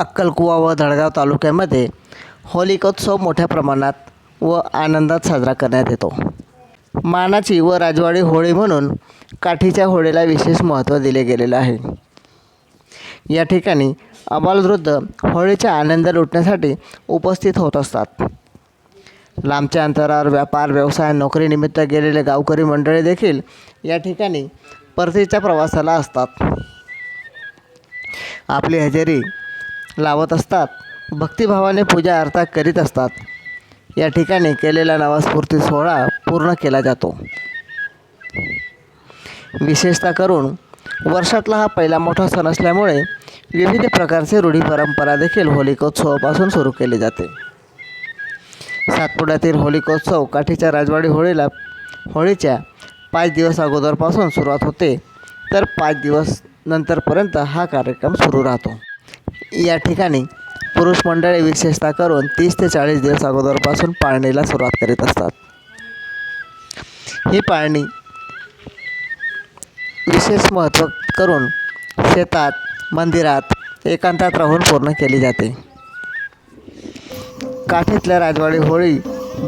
अक्कलकुवा व धडगाव तालुक्यामध्ये होलिकोत्सव मोठ्या प्रमाणात व आनंदात साजरा करण्यात येतो. मानाची व राजवाडी होळी म्हणून काठीच्या होळीला विशेष महत्त्व दिले गेलेलं आहे. या ठिकाणी अबालवृद्ध होळीचा आनंद लुटण्यासाठी उपस्थित होत असतात. लांबच्या अंतरावर व्यापार व्यवसाय नोकरीनिमित्त गेलेले गावकरी मंडळी देखील या ठिकाणी परतीच्या प्रवासाला असतात. आपली हजेरी लावत असतात. भक्तिभावाने पूजा अर्था करीत असतात. या ठिकाणी केलेला नवास्फूर्ती सोहळा पूर्ण केला जातो. विशेषतः करून वर्षातला हा पहिला मोठा सण असल्यामुळे विविध प्रकारचे रूढी परंपरा देखील होलिकोत्सवापासून सुरू केली जाते. सातपुड्यातील होलिकोत्सव काठीच्या राजवाडी होळीला होळीच्या पाच दिवस अगोदरपासून सुरुवात होते. तर पाच दिवस नंतरपर्यंत हा कार्यक्रम सुरू राहतो. या ठिकाणी पुरुष मंडळी विशेषतः करून तीस ते चाळीस दिवस अगोदरपासून पाळणीला सुरुवात करीत असतात. ही पाळणी विशेष महत्त्व करून शेतात मंदिरात एकांतात राहून पूर्ण केली जाते. काठीतल्या राजवाडी होळी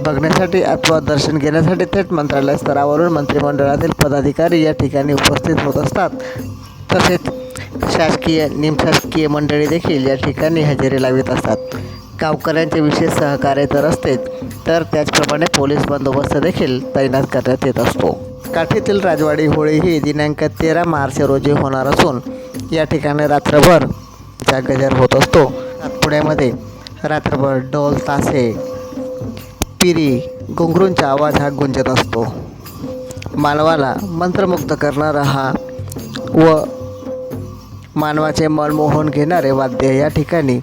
बघण्यासाठी अथवा दर्शन घेण्यासाठी थेट मंत्रालय स्तरावरून मंत्रिमंडळातील पदाधिकारी या ठिकाणी उपस्थित होत असतात. तसेच शासकीय निमशासकीय मंडळी देखील या ठिकाणी हजेरी लावित असतात. गावकऱ्यांचे विशेष सहकार्य तर असतेच तर त्याचप्रमाणे पोलीस बंदोबस्त देखील तैनात करण्यात येत असतो. काठीतील राजवाडी होळी ही दिनांक तेरा मार्च रोजी होणार असून या ठिकाणी रात्रभर जागजर होत असतो. पुण्यामध्ये रात्रभर ढोल तासे पिरी घुंगरूंचा आवाज हा गुंजत असतो. मानवाला मंत्रमुग्ध करणारा हा व मानवाचे मन मोहून घेणारे वाद्य या ठिकाणी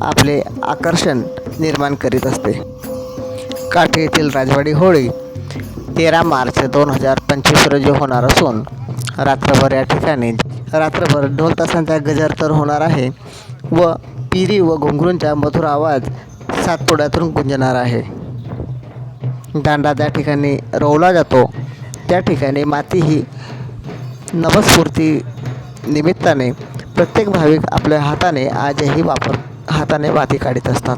आपले आकर्षण निर्माण करीत असते. काठी येथील राजवाडी होळी तेरा मार्च दोन हजार पंचवीस रोजी होणार असून रात्रभर या ठिकाणी रात्रभर ढोल तासांचा गजर तर होणार आहे व पिरी व घुंगरूंचा मधुर आवाज सातपुड्यातून गुंजणार आहे. दांडा त्या ठिकाणी रोवला जातो त्या ठिकाणी माती ही नवस्फूर्ती निमित्ताने प्रत्येक भाविक आपल्या हाताने आजही वापर हाताने माती काढीत असतात.